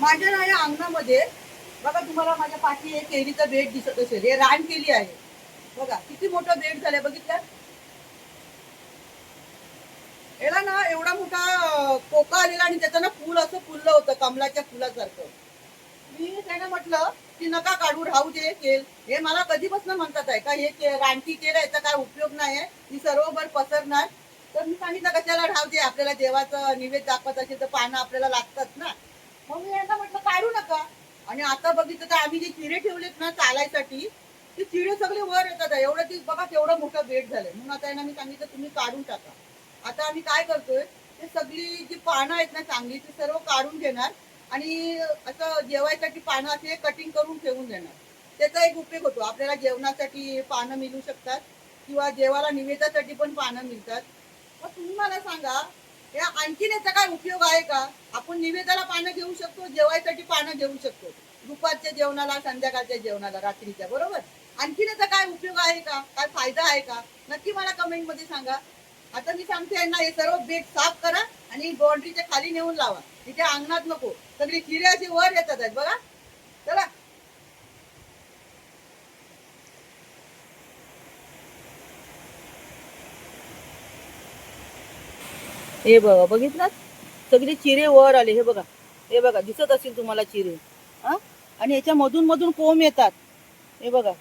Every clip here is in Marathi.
माझ्या ना या अंगणामध्ये बघा तुम्हाला माझ्या पाठी एक केळीचं बेड दिसत असेल. हे रान केली आहे. बघा किती मोठं बेड झालंय बघितलं? याला ना एवढा मोठा कोका आलेला आणि त्याचं ना फुल असं फुललं होतं कमलाच्या फुलासारखं. मी त्याने म्हटलं की नका काढू राहू दे केल. हे मला कधीपासून म्हणतात आहे का हे रानटी केलं याचा काय उपयोग नाही आहे ती सर्वभर पसरणार. तर मी सांगितलं कशाला राहू दे आपल्याला देवाचं निवेद दाखवत असेल तर पानं आपल्याला लागतात ना. मग मी यांना म्हटलं काढू नका. आणि आता बघितलं तर आम्ही जे चिरे ठेवलेत ना चालायसाठी ते चिरे सगळे वर येतात. एवढं ती बघा तेवढं मोठं बेड झालंय. म्हणून आता यांना मी सांगितलं तुम्ही काढून टाका. आता आम्ही काय करतोय ते सगळी जी पानं आहेत ना चांगली ती सर्व काढून घेणार आणि असं जेवायसाठी पानं असे कटिंग करून ठेवून देणार. त्याचा एक उपयोग होतो. आपल्याला जेवणासाठी पानं मिळू शकतात किंवा जेवाला निवेदासाठी पण पानं मिळतात. मग तुम्ही मला सांगा या आणखीन याचा काय उपयोग आहे का? आपण निवेदाला पानं घेऊ शकतो जेवायसाठी पानं घेऊ शकतो. दुपारच्या जेवणाला संध्याकाळच्या जेवणाला रात्रीच्या बरोबर? आणखीन याचा काय उपयोग आहे का? काय फायदा आहे का? नक्की मला कमेंटमध्ये सांगा. आता मी सांगते यांना हे सर्व बेट साफ करा आणि बाउंड्रीच्या खाली नेऊन लावा. तिथे अंगणात नको. सगळी किरे अशी वर येतात बघा. चला. हे बघा बघितलं? सगळे चिरे वर आले हे बघा. हे बघा दिसत असेल तुम्हाला चिरे. हा? आणि याच्या मधून मधून कोंब येतात. हे बघा.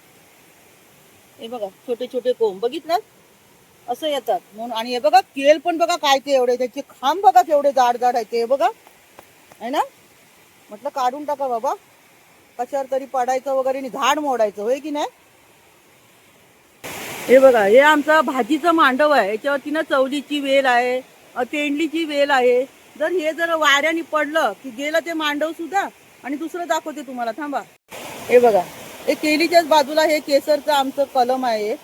हे बघा छोटे छोटे कोंब. बघितलं? असं येतात. म्हणून आणि हे बघा केल पण बघा काय ते एवढे त्याचे खांब बघा केवढे जाड जाड आहे ते हे बघा. आहे ना? म्हटलं काढून टाका बाबा. कशावर तरी पडायचं वगैरे आणि झाड मोडायचं होय की नाही? हे बघा हे आमचं भाजीचं मांडव आहे. याच्यावरती ना चवलीची वेल आहे. तेंडलीची वेल आहे जर हे जर वाऱ्याने पडलं की गेलं ते मांडव सुद्धा आणि दुसरं दाखवते तुम्हाला थांबा. हे बघा हे केलीच्याच बाजूला हे केसरचं आमचं कलम आहे.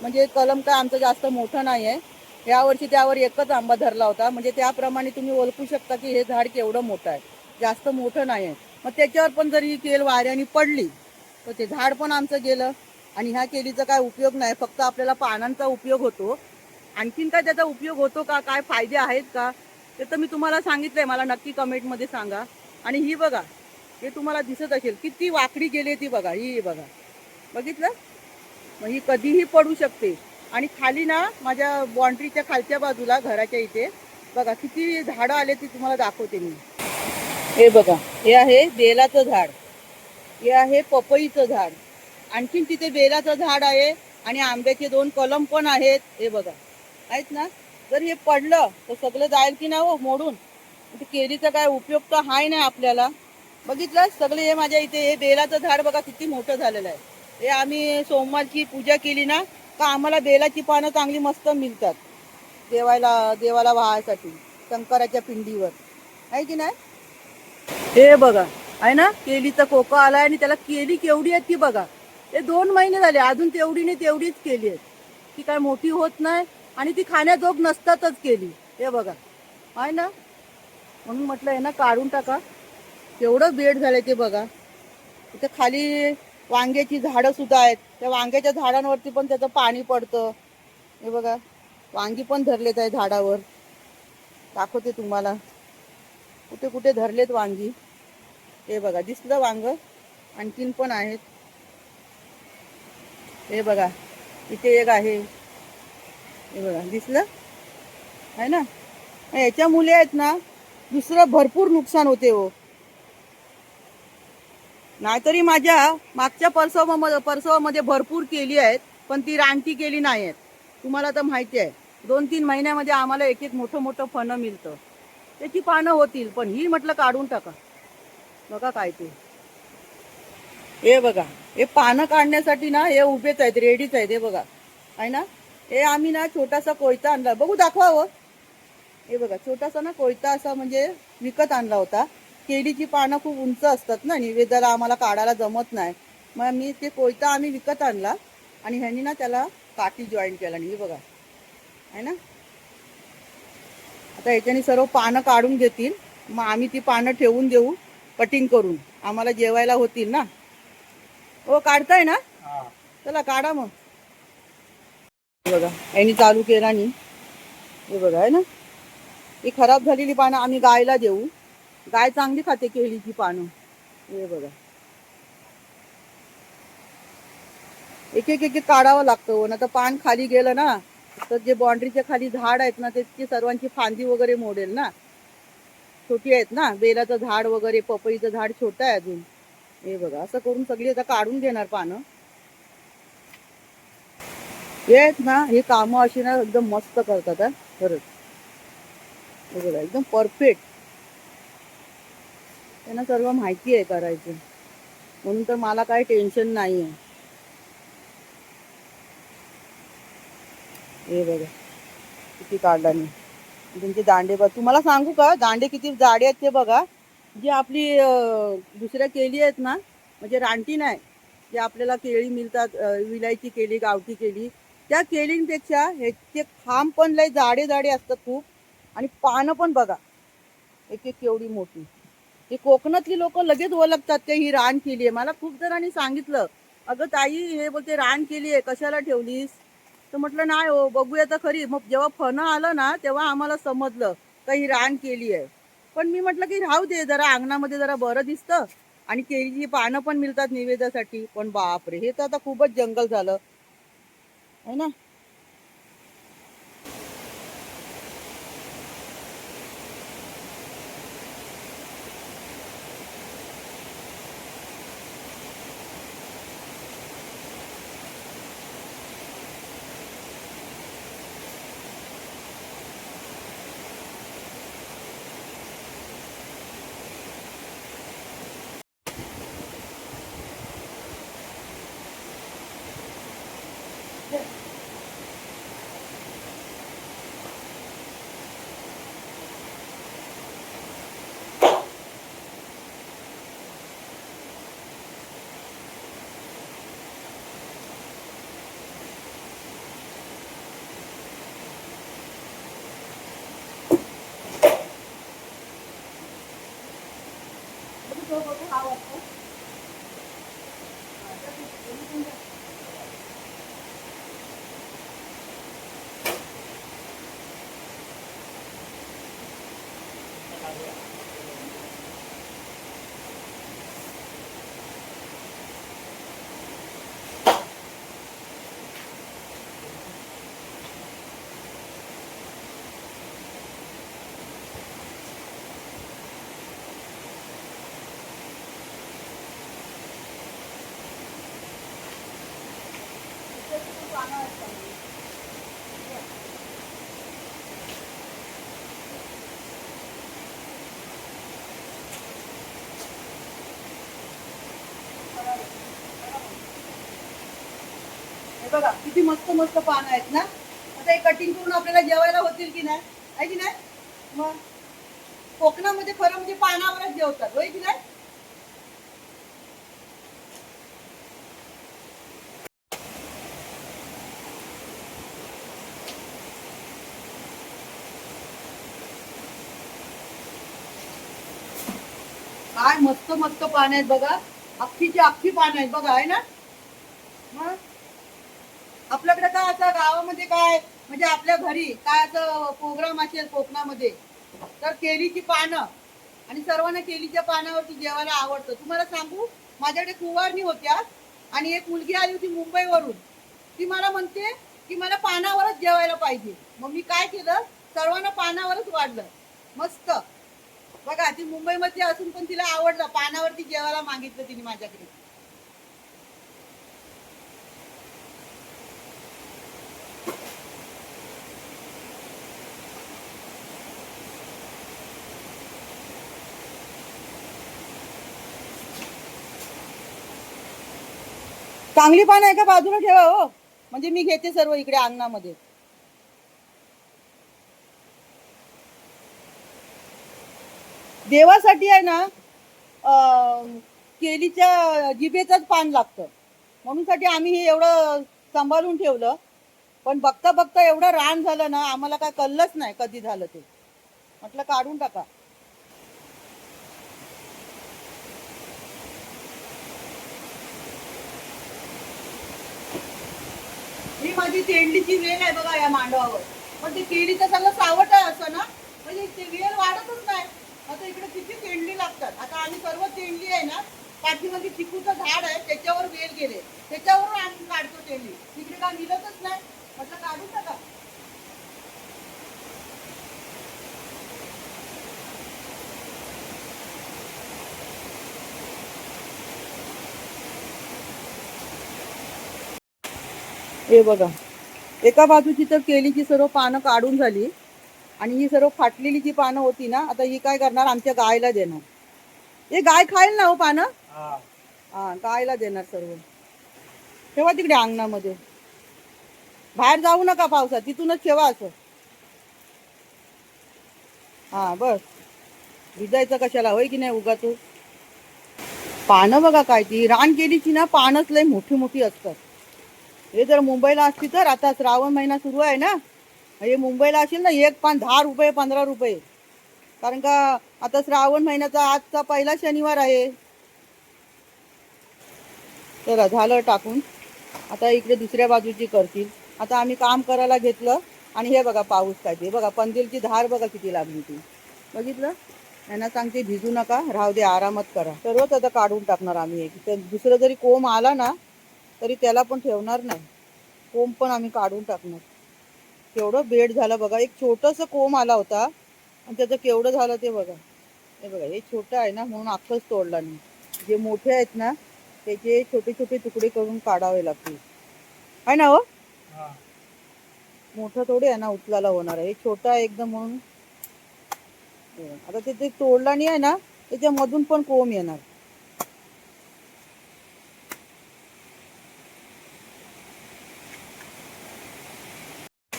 म्हणजे कलम काय आमचं जास्त मोठं नाही आहे यावर्षी त्यावर एकच आंबा धरला होता. म्हणजे त्याप्रमाणे तुम्ही ओळखू शकता की हे झाड केवढं मोठं आहे. जास्त मोठं नाही आहे मग त्याच्यावर पण जर ही केल वाऱ्याने पडली तर ते झाड पण आमचं गेलं. आणि ह्या केलीचा काय उपयोग नाही. फक्त आपल्याला पानांचा उपयोग होतो. आणखीन काय त्याचा उपयोग होतो का? काय फायदे आहेत का? ते तर मी तुम्हाला सांगितलं आहे मला नक्की कमेंटमध्ये सांगा. आणि ही बघा हे तुम्हाला दिसत असेल. किती वाकडी गेली ती बघा. ही बघा. बघितलं? मग ही कधीही पडू शकते. आणि खाली ना माझ्या बाँड्रीच्या खालच्या बाजूला घराच्या इथे बघा किती झाडं आले ती तुम्हाला दाखवते मी. हे बघा हे आहे बेलाचं झाड. हे आहे पपईचं झाड. आणखीन तिथे बेलाचं झाड आहे आणि आंब्याचे दोन कलम पण आहेत. हे बघा. आहेत ना? जर हे पडलं तर सगळं जाईल की नाही हो मोडून? ते केळीचा काय उपयोग तर हाय नाही आपल्याला. बघितलं सगळे हे माझ्या इथे हे बेलाचं झाड बघा किती मोठं झालेलं आहे. हे आम्ही सोमवारची पूजा केली ना का आम्हाला बेलाची पानं चांगली मस्त मिळतात. देवाला देवाला वाहायसाठी शंकराच्या पिंडीवर. आहे की नाही? हे बघा आहे ना? केलीचा कोका आलाय आणि त्याला केली केवढी आहे ती बघा. ते दोन महिने झाले अजून तेवढी नाही तेवढीच केली आहे ती काय मोठी होत नाही. आणि ती खाण्याजोग नसतातच केली. हे बघा. आहे ना? म्हणून म्हटलं आहे ना काढून टाका. केवढं बेड झालं ते बघा. तिथे खाली वांग्याची झाडं सुद्धा आहेत. त्या वांग्याच्या झाडांवरती पण त्याचं पाणी पडतं. हे बघा. वांगी पण धरलेत आहे झाडावर. दाखवते तुम्हाला. कुठे कुठे धरलेत वांगी. हे बघा. दिसलं वांग? आणखीन पण आहेत. हे बघा. इथे एक आहे. हे बघा दिसलं? आहे ना? याच्या मुले आहेत ना दुसरं भरपूर नुकसान होते हो. नाहीतरी माझ्या मागच्या परसवामध्ये परसवामध्ये भरपूर केली आहेत पण ती रानटी केली नाही आहेत. तुम्हाला तर माहिती आहे. दोन तीन महिन्यामध्ये आम्हाला एक एक मोठं मोठं फणं मिळतं. त्याची पानं होतील पण ही म्हटलं काढून टाका. बघा काय ते. हे बघा हे पानं काढण्यासाठी ना हे उभेच आहेत रेडीच आहेत हे बघा. आहे ना? हे आम्ही ना छोटासा कोयता आणला. बघू दाखवा हो. हे बघा छोटासा ना कोयता असा म्हणजे विकत आणला होता. केळीची पानं खूप उंच असतात ना निवेदाला आम्हाला काढायला जमत नाही. मग मी ते कोयता आम्ही विकत आणला आणि ह्यांनी ना त्याला काठी जॉईन केला. नाही हे बघा. आहे ना? आता याच्याने सर्व पानं काढून घेतील. मग आम्ही ती पानं ठेवून देऊ कटिंग करून. आम्हाला जेवायला होतील ना? हो काढताय ना? चला काढा मग. बघा यांनी चालू केला नाही हे बघा आहे ना? ही खराब झालेली पानं आम्ही गायला देऊ. गाय चांगली खाते केळीची पानं. हे बघा. एक एक एक काढावं लागतं हो. ना तर पान खाली गेलं ना तर जे बाउंड्रीच्या खाली झाड आहेत ना त्याची सर्वांची फांदी वगैरे मोडेल ना. छोटी आहेत ना बेलाचं झाड वगैरे पपईचं झाड छोटं आहे अजून. हे बघा असं करून सगळी आता काढून घेणार पानं. हे आहेत ना हे कामं अशी ना एकदम मस्त करतात हा. खरंच. हे बघा एकदम परफेक्ट त्यांना सर्व माहिती आहे करायचं. म्हणून तर मला काही टेन्शन नाही आहे हे बघा किती काढला मी त्यांचे दांडे बघ तुम्हाला सांगू का दांडे किती जाडे आहेत ते बघा. जी आपली दुसऱ्या केळी आहेत ना म्हणजे रानटी नाही. जे आपल्याला केळी मिळतात विलायची केळी गावठी केळी त्या केळींपेक्षा ह्याचे खांब पण लय जाडे जाडे असतात खूप. आणि पानं पण बघा. एक एक केवढी मोठी. हे कोकणातली लोक लगेच ओळखतात ते ही रान केली आहे. मला खूप जणांनी सांगितलं. अगं ताई हे बोलते रान केली आहे. कशाला ठेवलीस? तर म्हटलं नाही हो बघूया तर खरी. मग जेव्हा फणं आलं ना तेव्हा आम्हाला समजलं का ही रान केली आहे. पण मी म्हटलं की राहू दे जरा अंगणामध्ये जरा बरं दिसतं. आणि केळीची पानं पण मिळतात निवेदासाठी पण बापरे हे तर आता खूपच जंगल झालं. đấy này है ना हे बघा किती मस्त मस्त पानं आहेत ना? आता हे कटिंग करून आपल्याला जेवायला होतील की नाही? आहे की नाही? मग कोकणामध्ये खरं म्हणजे पानावरच जेवतात होय की नाही? काय मस्त मस्त पान आहेत बघा. अख्खीची अख्खी पानं आहेत बघा आहे ना? मग आपल्याकडे काय असं गावामध्ये काय? म्हणजे आपल्या घरी काय असं प्रोग्राम असेल कोकणामध्ये तर केळीची पानं आणि सर्वांना केळीच्या पानावरती जेवायला आवडतं. तुम्हाला सांगू माझ्याकडे कुवारणी होत्या आणि एक मुलगी आली होती मुंबईवरून. ती मला म्हणते की मला पानावरच जेवायला पाहिजे. मग मी काय केलं? सर्वांना पानावरच वाढलं. मस्त. बघा ती मुंबईमध्ये असून पण तिला आवडलं. पानावरती जेवायला मागितलं तिने माझ्याकडे. चांगली पान आहे का बाजूला ठेवा हो. म्हणजे मी घेते सर्व इकडे अंगणामध्ये. देवासाठी आहे ना केलीच्या जिभेचंच पान लागतं. म्हणून साठी आम्ही हे एवढं सांभाळून ठेवलं. पण बघता बघता एवढं रान झालं ना आम्हाला काय कळलंच नाही कधी झालं ते. म्हटलं काढून टाका. माझी तेंडलीची वेल आहे बघा या मांडवावर. पण ते केळीचं चांगलं सावट आहे असं ना? म्हणजे ते वेल वाढतच नाही. आता इकडे किती तेंडली आता आम्ही सर्व तेंडली आहे ना पाठीमध्ये चिकूचं झाड आहे त्याच्यावर वेल गेले. त्याच्यावरून आम्ही काढतो तेंडली तिकडे काय मिळतच नाही. म्हटलं काढू नका. हे बघा. एका बाजूची तर केलीची सर्व पानं काढून झाली. आणि ही सर्व फाटलेली जी पानं होती ना आता ही काय करणार? आमच्या गायला देणार. हे गाय खाईल ना हो पानं? हा. गायला देणार सर्व. ठेवा तिकडे अंगणामध्ये. बाहेर जाऊ नका पावसात तिथूनच ठेवा असं. हा बस. भिजायचं कशाला? होय की नाही उगाच पानं बघा काय ती. रान केलीची ना पानच लय मोठी मोठी असतात. हे जर मुंबईला असती तर आता श्रावण महिना सुरू आहे ना. हे मुंबईला असेल ना एक पान दहा रुपये पंधरा रुपये. कारण का आता श्रावण महिन्याचा आजचा पहिला शनिवार आहे. चला झालं टाकून. आता इकडे दुसऱ्या बाजूची करतील. आता आम्ही काम करायला घेतलं आणि हे बघा पाऊस काय ते. बघा पंदिलची धार बघा किती लागली ती. बघितलं? यांना सांगते भिजू नका. राहू दे आरामात करा. सर्वच आता काढून टाकणार आम्ही. एक तर दुसरं जरी कोंब आला ना तरी त्याला पण ठेवणार नाही. कोंब पण आम्ही काढून टाकणार. केवढं बेड झालं बघा. एक छोटंसं कोंब आला होता. आणि त्याचं केवढं झालं ते बघा. हे बघा हे छोटं आहे ना म्हणून अख्खंच तोडला नाही. जे मोठे आहेत ना त्याचे छोटे छोटे तुकडे करून काढावे लागतील. आहे ना हो? मोठं थोडे आहे ना उचलायला होणार आहे. हे छोटं आहे एकदम म्हणून. आता ते ते तोडला नाही आहे ना त्याच्यामधून पण कोंब येणार.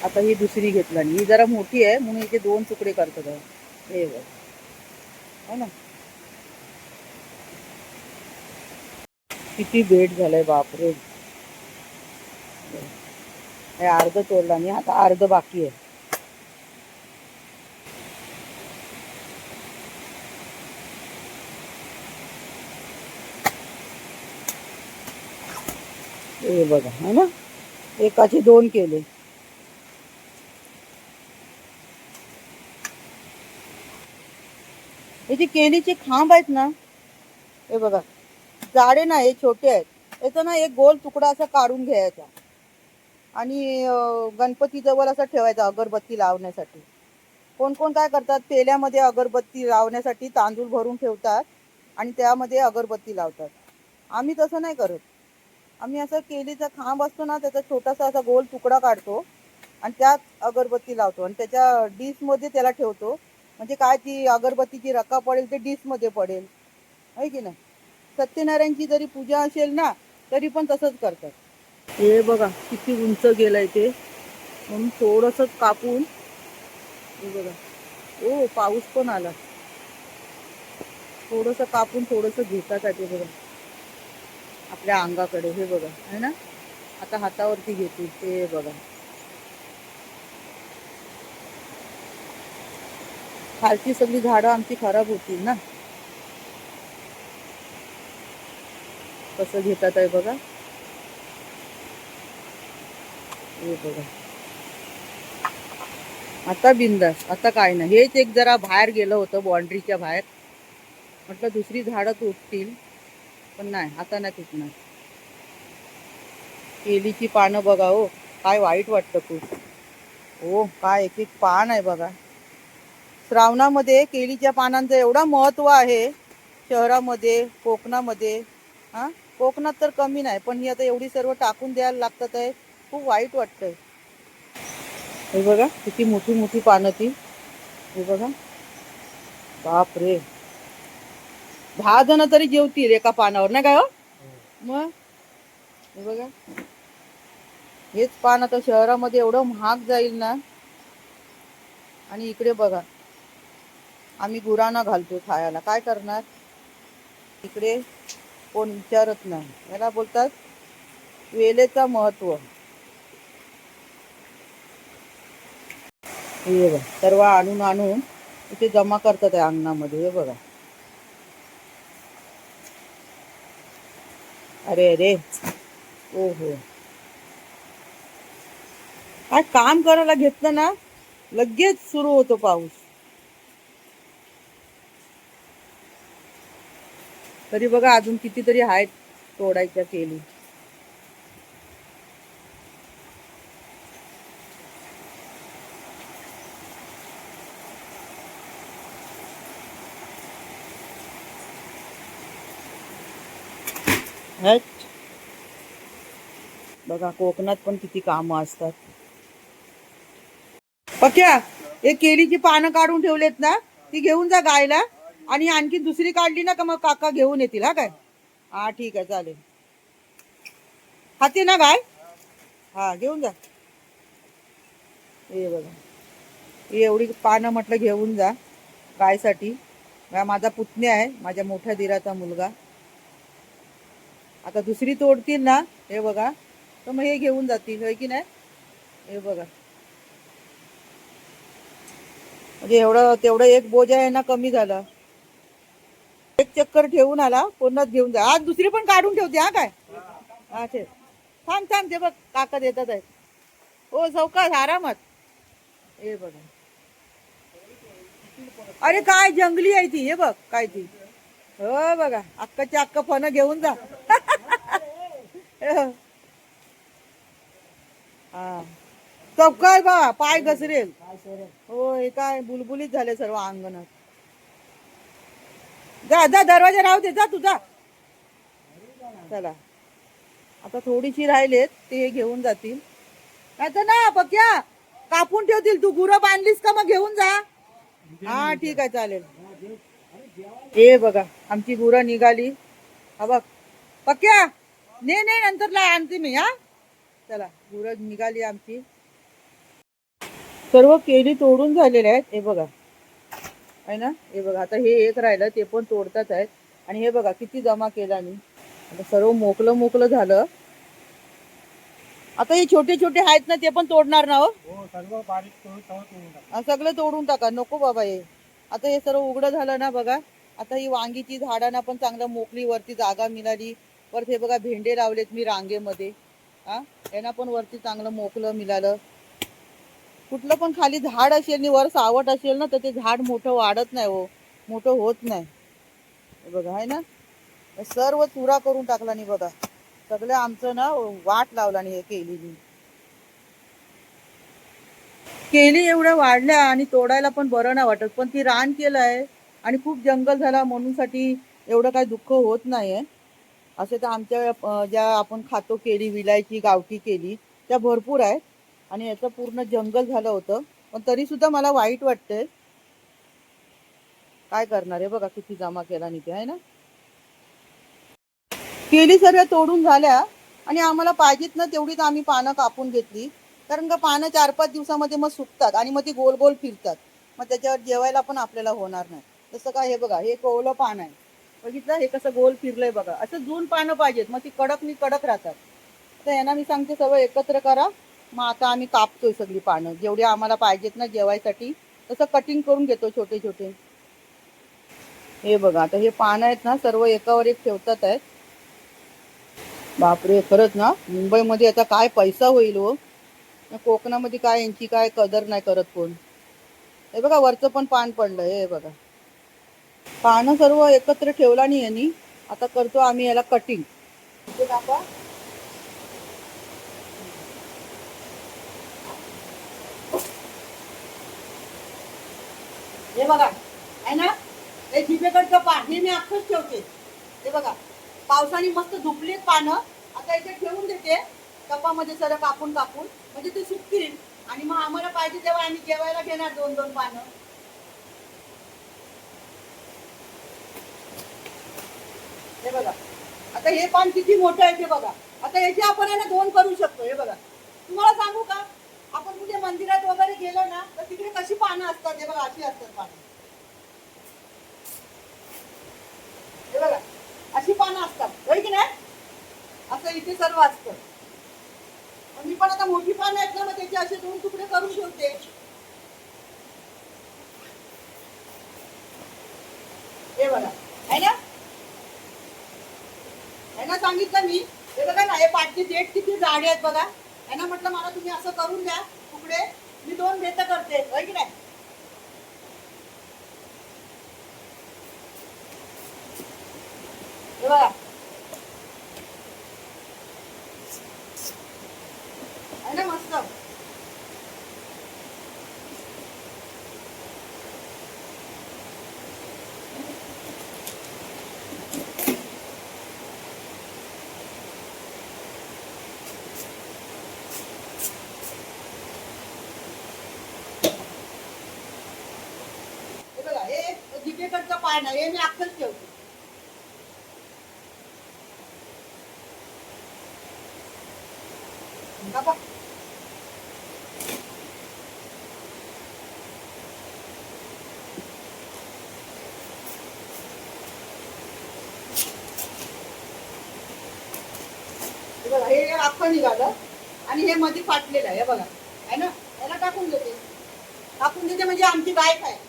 आता ही दुसरी घेतला ही जरा मोठी आहे म्हणून इथे दोन तुकडे करतात हे बघ. है ना? किती भेट झालंय बापरे. हे अर्ध तोडला आणि आता अर्ध बाकी आहे. हे बघा है ना? एकाचे दोन केले. हे जे केळीचे खांब आहेत ना हे बघा जाडे ना हे छोटे आहेत. याचा ना एक गोल तुकडा असा काढून घ्यायचा. आणि गणपतीजवळ असा ठेवायचा अगरबत्ती लावण्यासाठी. कोण कोण काय करतात पेल्यामध्ये अगरबत्ती लावण्यासाठी तांदूळ भरून ठेवतात आणि त्यामध्ये अगरबत्ती लावतात. आम्ही तसं नाही करत. आम्ही असं केलीचा खांब असतो ना त्याचा छोटासा असा गोल तुकडा काढतो आणि त्यात अगरबत्ती लावतो आणि त्याच्या डिशमध्ये त्याला ठेवतो. म्हणजे काय ती अगरबत्तीची रक्का पडेल ते डिशमध्ये पडेल. आहे की नाही? सत्यनारायणची जरी पूजा असेल ना तरी पण तसंच करतात. हे बघा किती उंच गेलंय ते. म्हणून थोडंसं कापून हे बघा. ओ पाऊस पण आला. थोडंसं कापून थोडंसं घेतात ते बघा. आपल्या अंगाकडे हे बघा. आहे ना? आता हातावरती घेतील ते बघा. खालची सगळी झाडं आमची खराब होतील ना. कसं घेतात आहे बघा. हे बघा. आता बिंदास आता काय नाही. हेच एक जरा बाहेर गेलं होतं बाउंड्रीच्या बाहेर. म्हटलं दुसरी झाडं तुटतील पण नाही आता नाही तुटणार. केलीची पानं बघा हो काय वाईट वाटतं खूप. हो काय एक एक पान आहे बघा. श्रावणामध्ये केळीच्या पानांचं एवढं महत्त्व आहे शहरामध्ये कोकणामध्ये हां? कोकणात तर कमी नाही पण ही आता एवढी सर्व टाकून द्यायला लागतात आहे खूप वाईट वाटतंय. हे बघा किती मोठी मोठी पानं ती. हे बघा. बाप रे दहा जण तरी जेवतील एका पानावर नाही काय हो? मग? हे बघा. हेच पान आता शहरामध्ये एवढं महाग जाईल ना? आणि इकडे बघा. आम्ही गुरांना घालतो खायला. काय करणार? इकडे कोण विचारत नाही. याला बोलतात वेलेचा महत्त्व. हे बघा सर्व आणून आणून इथे जमा करतात आहे अंगणामध्ये. हे बघा. अरे अरे. ओ हो काय काम करायला घेतलं ना? लगेच सुरू होतो पाऊस. तरी बघा अजून कितीतरी आहेत तोडायच्या केली. बघा कोकणात पण किती कामं असतात. पक्या हे केळीची पानं काढून ठेवलेत ना ती घेऊन जा गायला. आणि आणखी दुसरी काढली ना का मग काका घेऊन येतील हा काय? हा ठीक आहे चालेल. हाती ना गाय हा घेऊन जा. हे बघा. ही एवढी पानं म्हटलं घेऊन जा गायसाठी. माझा पुतण्या आहे माझ्या मोठ्या दिराचा मुलगा. आता दुसरी तोडतील ना हे बघा. तर मग हे घेऊन जातील होय की नाही? हे बघा. म्हणजे एवढं तेवढं एक बोजा आहे ना कमी झालं. एक चक्कर ठेवून आला पूर्णच घेऊन जा. आज दुसरी पण काढून ठेवते हा काय? हा ठेव थांब थांब ते बघ काका देतात आहेत. हो चौकात आरामात. हे बघा. अरे काय जंगली आहे ती हे बघ काय ती. हो बघा अक्काच्या अक्का फन घेऊन जा. हा. चौकाय बा पाय घसरेल. हो हे काय बुलबुलीत झाले सर्व अंगणात. जा जा दरवाजा राहू दे जा तुझा चला. आता थोडीशी राहिलेत ते घेऊन जातील. नाही तर ना पक्या कापून ठेवतील. तू गुरं बांधलीस का मग घेऊन जा. हा ठीक आहे चालेल. हे बघा आमची गुरं निघाली. हा बघ. पक्या ने ने नंतर ला आणते मी हा. चला गुरं निघाली आमची. सर्व केळी तोडून झालेले आहेत. हे बघा. आहे ना? हे बघा आता हे एक राहिलं ते पण तोडतात आहेत. आणि हे बघा किती जमा केला मी आता सर्व मोकलं मोकलं झालं. आता हे छोटे छोटे आहेत ना ते पण तोडणार ना हो? हो सगळं तोडून टाका. नको बाबा हे. आता हे सर्व उघडं झालं ना बघा. आता ही वांगीची झाडांना पण चांगलं मोकळी वरती जागा मिळाली. परत हे बघा भेंडे लावलेत मी रांगेमध्ये. हा यांना पण वरती चांगलं मोकलं मिळालं. कुठलं पण खाली झाड असेल आणि वर सावट असेल ना तर ते झाड मोठं वाढत नाही हो. मोठं होत नाही. बघा आहे ना? सर्व चुरा करून टाकला नाही बघा. सगळं आमचं ना वाट लावला नाही हे केलीनी. केली एवढ्या वाढल्या आणि तोडायला पण बरं नाही वाटत. पण ती रान केलं आहे आणि खूप जंगल झाला म्हणून साठी एवढं काही दुःख होत नाहीये असे तर आमच्या ज्या आपण खातो केळी विलायची गावठी केली त्या भरपूर आहेत. आणि याचं पूर्ण जंगल झालं होतं. पण तरी सुद्धा मला वाईट वाटतंय. काय करणार आहे बघा किती जमा केला निघे आहे ना? केली सर्व तोडून झाल्या आणि आम्हाला पाहिजेत ना तेवढीच आम्ही पानं कापून घेतली. कारण का पानं चार पाच दिवसामध्ये मग सुकतात आणि मग ती गोल गोल फिरतात. मग त्याच्यावर जेवायला पण आपल्याला होणार नाही. तसं काय हे बघा हे कोवलं पान आहे. बघितलं? हे कसं गोल फिरलंय बघा. असं जून पानं पाहिजेत. मग ती कडक मी कडक राहतात. तर यांना मी सांगते सगळं एकत्र करा. मग आता आम्ही कापतोय सगळी पानं. जेवढी आम्हाला पाहिजेत ना जेवायसाठी तसं कटिंग करून घेतो छोटे छोटे हे बघा आता हे पानं आहेत ना सर्व एकावर एक ठेवतात आहेत. बापरे खरंच ना? मुंबईमध्ये आता काय पैसा होईल हो? कोकणामध्ये काय यांची काय कदर नाही करत कोण. हे बघा वरचं पण पान पडलं हे बघा. पानं सर्व एकत्र ठेवला नाही यांनी. आता करतो आम्ही याला कटिंग दाखवा. हे बघा आहे ना? हे जिभेकडचं पान हे मी आखच ठेवते. हे बघा पावसाने मस्त धुपलीत पानं. आता इथे ठेवून देते. कपामध्ये सर कापून कापून. म्हणजे ते सुकतील आणि मग आम्हाला पाहिजे तेव्हा आम्ही जेवायला घेणार दोन दोन पानं. हे बघा. आता हे पान किती मोठं आहे ते बघा. आता याचे आपण आहे ना दोन करू शकतो. हे बघा. तुम्हाला सांगू का? आपण कुठे मंदिरात वगैरे गेलो ना तर तिकडे कशी पानं असतात? हे बघा अशी असतात पानं. हे बघा अशी पानं असतात. होय की नाही? असं इथे सर्व असतं. मी पण आता मोठी पानं आहेत ना मग त्याचे असे दोन तुकडे करून ठेवते. हे बघा आहे ना? यांना सांगितलं मी? हे बघा ना हे पाठचे देठ किती जाडे आहेत बघा. यांना म्हटलं मला तुम्ही असं करून द्या तुकडे. मी दोन भेट करते. होय की नाही? बघा आहे ना मस्त हे बघा हे जिभेकडचं पान आहे हे मी अक्कल ठेवते. बाबा. हे बघा हे अख्खं निघालं आणि हे मध्ये फाटलेलं आहे हे बघा. आहे ना? याला टाकून देते. टाकून देते म्हणजे आमची बायक आहे.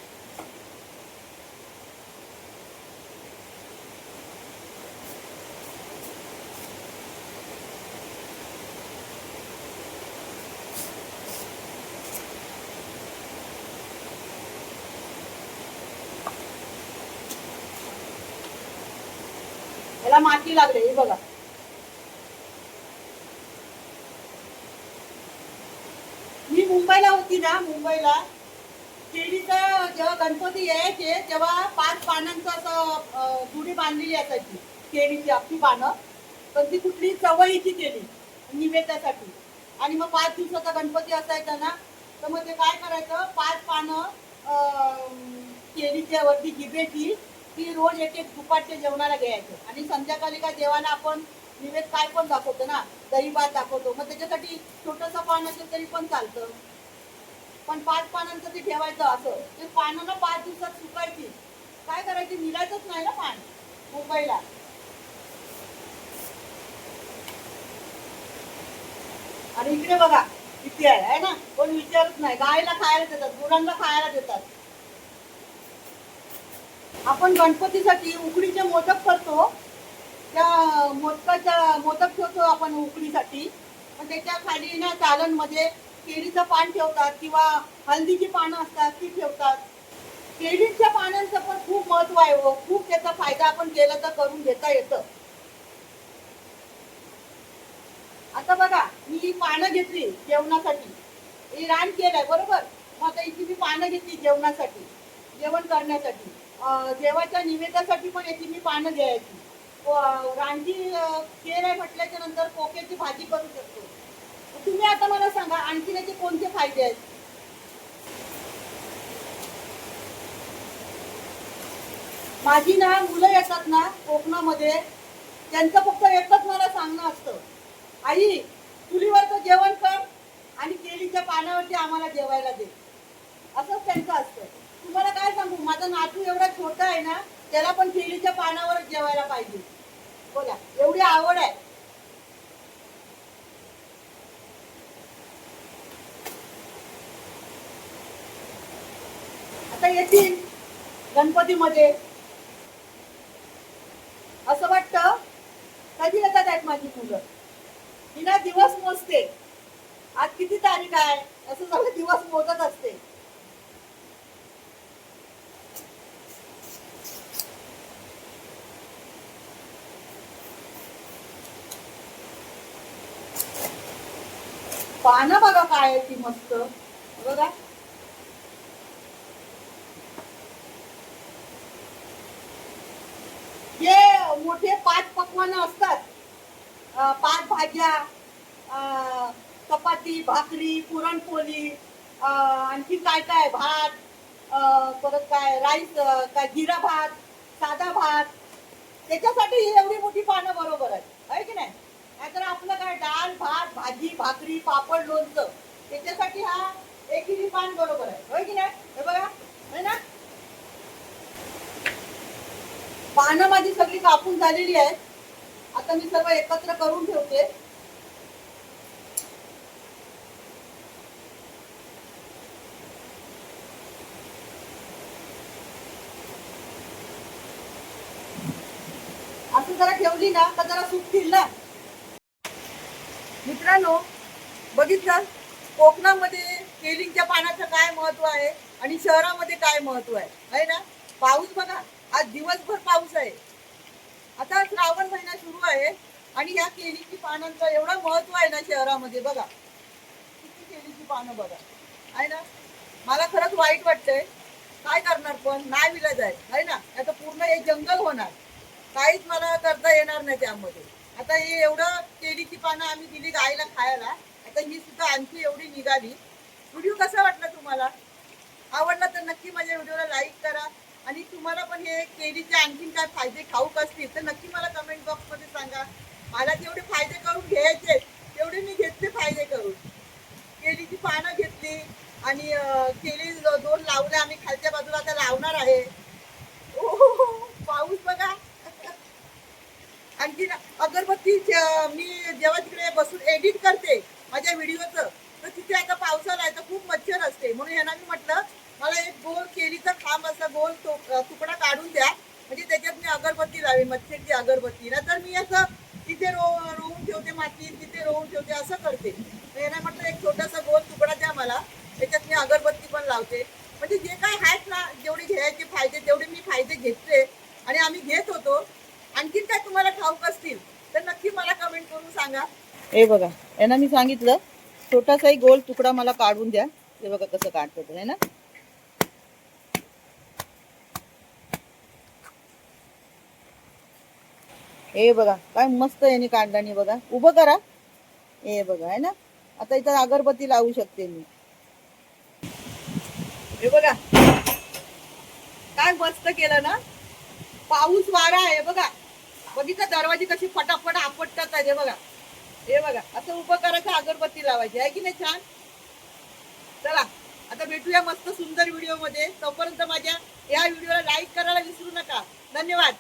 किती लागले हे बघा. मी मुंबईला होती ना मुंबईला. केळीचा जेव्हा गणपती यायचे तेव्हा पाच पानांचं असं गुढी बांधलेली असायची केळीची आपली पानं. पण ती कुठली चवळीची केली निवेद्यासाठी. आणि मग पाच दिवसाचा गणपती असायचा ना तर मग ते काय करायचं? पाच पानं अं, केळीच्या वरती जिभेची ती रोज एक एक दुपारच्या जेवणाला घ्यायचं. आणि संध्याकाळी काय देवाला आपण निवेद काय पण दाखवतो ना दही भात दाखवतो. मग त्याच्यासाठी छोटंसं पान असेल तरी पण चालतं. पण पाच पानांचं ते ठेवायचं असं. ते पानं ना पाच दिवसात सुकायची. काय करायची? निघायचंच नाही ना पान. मुंबईला आणि इकडे बघा किती आहे ना? कोण विचारत नाही. गायला खायला देतात गुरांना खायला देतात. आपण गणपतीसाठी उकडीचे मोदक करतो त्या मोदकाच्या मोदक ठेवतो आपण उकडीसाठी पण त्याच्याखाली ना चालनमध्ये केळीचं पान ठेवतात किंवा हळदीची पानं असतात ती ठेवतात. केळीच्या पानांचं पण खूप महत्त्व आहे व खूप त्याचा फायदा आपण केला तर करून घेता येतं. आता बघा मी ही पानं घेतली जेवणासाठी. हे रान केलंय बरोबर? मग आता इथे मी पानं घेतली जेवणासाठी जेवण करण्यासाठी. देवाच्या निवेदासाठी पण याची मी पानं घ्यायची. व- केर आहे म्हटल्याच्या नंतर कोक्याची भाजी करू शकतो. तुम्ही आता मला सांगा आणखी याचे कोणते फायदे आहेत? माझी ना मुलं येतात ना कोकणामध्ये. त्यांचं फक्त एकच मला सांगणं असतं. आई चुलीवरचं जेवण कर आणि केळीच्या पानावरती आम्हाला जेवायला दे. असंच त्यांचं असतं. तुम्हाला काय सांगू? माझा नातू एवढा छोटा आहे ना त्याला पण केळीच्या पानावरच जेवायला पाहिजे. बोला एवढी आवड आहे. आता येतील गणपतीमध्ये. असं वाटतं कधी येतात आहेत माझी मुलं? तिला दिवस मोजते. आज किती तारीख आहे? असं सगळं दिवस मोजत असते. पानं बघा काय आहे ती मस्त. बघा. जे मोठे पाच पकवान असतात. पाच भाज्या चपाती भाकरी पुरणपोळी आणखी काय काय भात परत काय राईस काय जिरा भात साधा भात. त्याच्यासाठी एवढी मोठी पानं बरोबर आहेत. आहे की नाही? नाहीतर आपलं काय डाळ भात भाजी भाकरी पापड लोणचं त्याच्यासाठी हा एक एकेरी पान बरोबर आहे. होय की नाही? हे बघा. है ना? पानं माझी सगळी कापून झालेली आहेत. आता मी सर्व एकत्र करून ठेवते. असं जरा ठेवली ना तर जरा सुटतील ना? मित्रांनो बघितलं? कोकणामध्ये केलिंगच्या पानाचं काय महत्त्व आहे आणि शहरामध्ये काय महत्त्व आहे? आहे ना? पाऊस बघा आज दिवसभर पाऊस आहे. आता श्रावण महिना सुरू आहे आणि या केळीची पानांचं एवढं महत्त्व आहे ना शहरामध्ये बघा. किती केळीची पानं बघा. आहे ना? मला खरंच वाईट वाटतंय. काय करणार पण? नाही विलाज आहे. आहे ना? आता पूर्ण हे जंगल होणार. काहीच मला करता येणार नाही त्यामध्ये. आता हे एवढं केळीची पानं आम्ही दिली गायला खायला. आता ही सुद्धा आणखी एवढी निघाली. व्हिडिओ कसा वाटला तुम्हाला? आवडला तर नक्की माझ्या व्हिडिओला लाईक करा. आणि तुम्हाला पण हे केळीचे आणखीन काय फायदे खाऊक असतील तर नक्की मला कमेंट बॉक्समध्ये सांगा. मला जेवढे फायदे करून घ्यायचे तेवढे मी घेतले फायदे करून. केळीची पानं घेतली आणि केळी दोन लावले आम्ही खालच्या बाजूला. आता लावणार आहे. ओहो, पाऊस बघा. आणखी अगरबत्ती मी जेव्हा तिकडे बसून एडिट करते माझ्या व्हिडिओचं तर तिथे आता पावसाळा आहे तर खूप मच्छर असते. म्हणून ह्यांना मी म्हटलं मला एक गोल केळीचा खांब असा गोल तो- तुकडा काढून द्या. म्हणजे त्याच्यात मी अगरबत्ती लावी मच्छरची अगरबत्ती. ना तर मी असं तिथे रो रोवून ठेवते माती तिथे रोवून ठेवते असं करते. तर म्हटलं एक छोटासा गोल तुकडा द्या मला. त्याच्यात मी अगरबत्ती पण लावते. म्हणजे जे काय आहेत ना जेवढे घ्यायचे फायदे तेवढे मी फायदे घेतले. आणि आम्ही घेत होतो. आणखीन काय तुम्हाला ठाऊक असतील तर नक्की मला कमेंट करून सांगा. हे बघा यांना मी सांगितलं छोटासाही गोल तुकडा मला काढून द्या. हे बघा कसं काढतो आहे ना? हे बघा काय मस्त यांनी नाही बघा. उभं करा. हे बघा आहे ना? आता इथं अगरबत्ती लावू शकते मी. हे बघा. काय मस्त केलं ना? पाऊस वारा आहे बघा. बघितलं दरवाजे कशी फटाफट आपटतात हे बघा. हे बघा असं उभं करायचं अगरबत्ती लावायची. आहे की नाही छान? चला आता भेटूया मस्त सुंदर व्हिडिओमध्ये तोपर्यंत माझ्या या व्हिडिओला लाईक करायला विसरू नका. धन्यवाद.